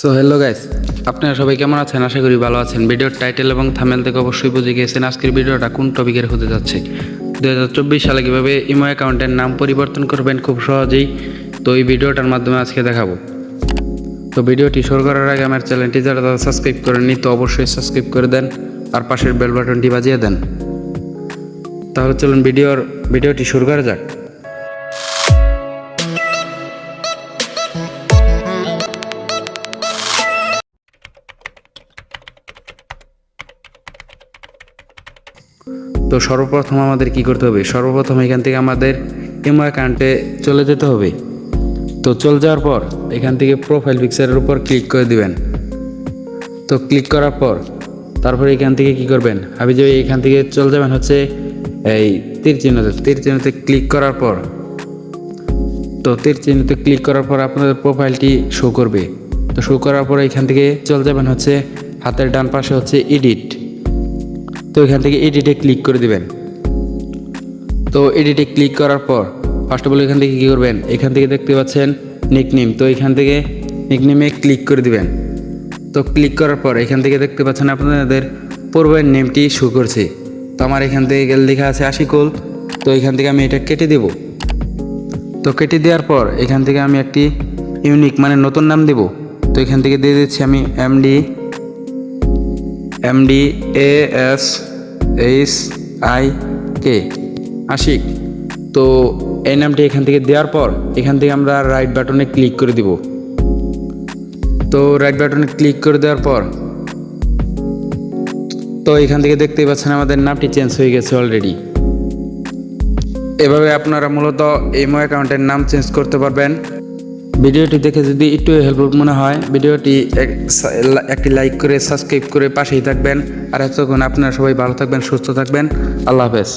So hello guys আপনারা সবাই কেমন আছেন? আশা করি ভালো আছেন। ভিডিওর টাইটেল এবং থামেল থেকে অবশ্যই বুঝে গিয়েছেন আজকের ভিডিওটা কোন টপিকের হতে যাচ্ছে। দু হাজার চব্বিশ সালে কীভাবে ইমো অ্যাকাউন্টের নাম পরিবর্তন করবেন খুব সহজেই। তো এই ভিডিওটার মাধ্যমে আজকে দেখাবো। তো ভিডিওটি শুরু করার আগে আমার চ্যানেলটি যারা তারা সাবস্ক্রাইব করেননি, তো অবশ্যই সাবস্ক্রাইব করে দেন আর পাশের বেল বাটনটি বাজিয়ে দেন। তাহলে চলুন ভিডিওর ভিডিওটি শুরু করা যাক। তো সর্বপ্রথম আমাদের কি করতে হবে? সর্বপ্রথম এখান থেকে আমাদের ইমো অ্যাকাউন্টে চলে যেতে হবে। তো চলে যাওয়ার পর এখান থেকে প্রোফাইল পিকচারের উপর ক্লিক করে দিবেন। তো ক্লিক করার পর তারপরে এখান থেকে কি করবেন? আমি যে এখান থেকে চলে যাবেন হচ্ছে এই তীর চিহ্নতে তীর চিহ্নতে ক্লিক করার পর। তো তীর চিহ্নতে ক্লিক করার পর আপনাদের প্রোফাইলটি শো করবে। তো শো করার পর এখান থেকে চলে যাবেন হচ্ছে হাতের ডান পাশে হচ্ছে এডিট তো এখান থেকে এডিটে ক্লিক করে দিবেন। তো এডিটে ক্লিক করার পর ফার্স্ট অফ অল এখান থেকে কী করবেন? এখান থেকে দেখতে পাচ্ছেন নিকনেম তো এখান থেকে নিকনেমে ক্লিক করে দিবেন। তো ক্লিক করার পর এখান থেকে দেখতে পাচ্ছেন আপনাদের পূর্বের নেমটি শো করছে। তো আমার এখান থেকে গেলে লেখা আছে আশিকুল। তো এখান থেকে আমি এটা কেটে দেব। তো কেটে দেওয়ার পর এখান থেকে আমি একটি ইউনিক মানে নতুন নাম দেব। তো এখান থেকে দিয়ে দিচ্ছি আমি MD MD A S H I K Ashiq, তো এই নামটি এখান থেকে দেওয়ার পর এখান থেকে আমরা রাইট বাটনে ক্লিক করে দিব। তো রাইট বাটনে ক্লিক করে দেওয়ার পর, তো এখান থেকে দেখতেই পাচ্ছেন আমাদের নামটি চেঞ্জ হয়ে গেছে অলরেডি এভাবে আপনারা মূলত ইমো অ্যাকাউন্টের নাম চেঞ্জ করতে পারবেন। ভিডিওটি দেখে যদি একটু হেল্পফুল মনে হয়, ভিডিওটি একটি লাইক করে সাবস্ক্রাইব করে পাশেই থাকবেন। আর এতক্ষণ আপনারা সবাই ভালো থাকবেন, সুস্থ থাকবেন। আল্লাহ হাফেজ।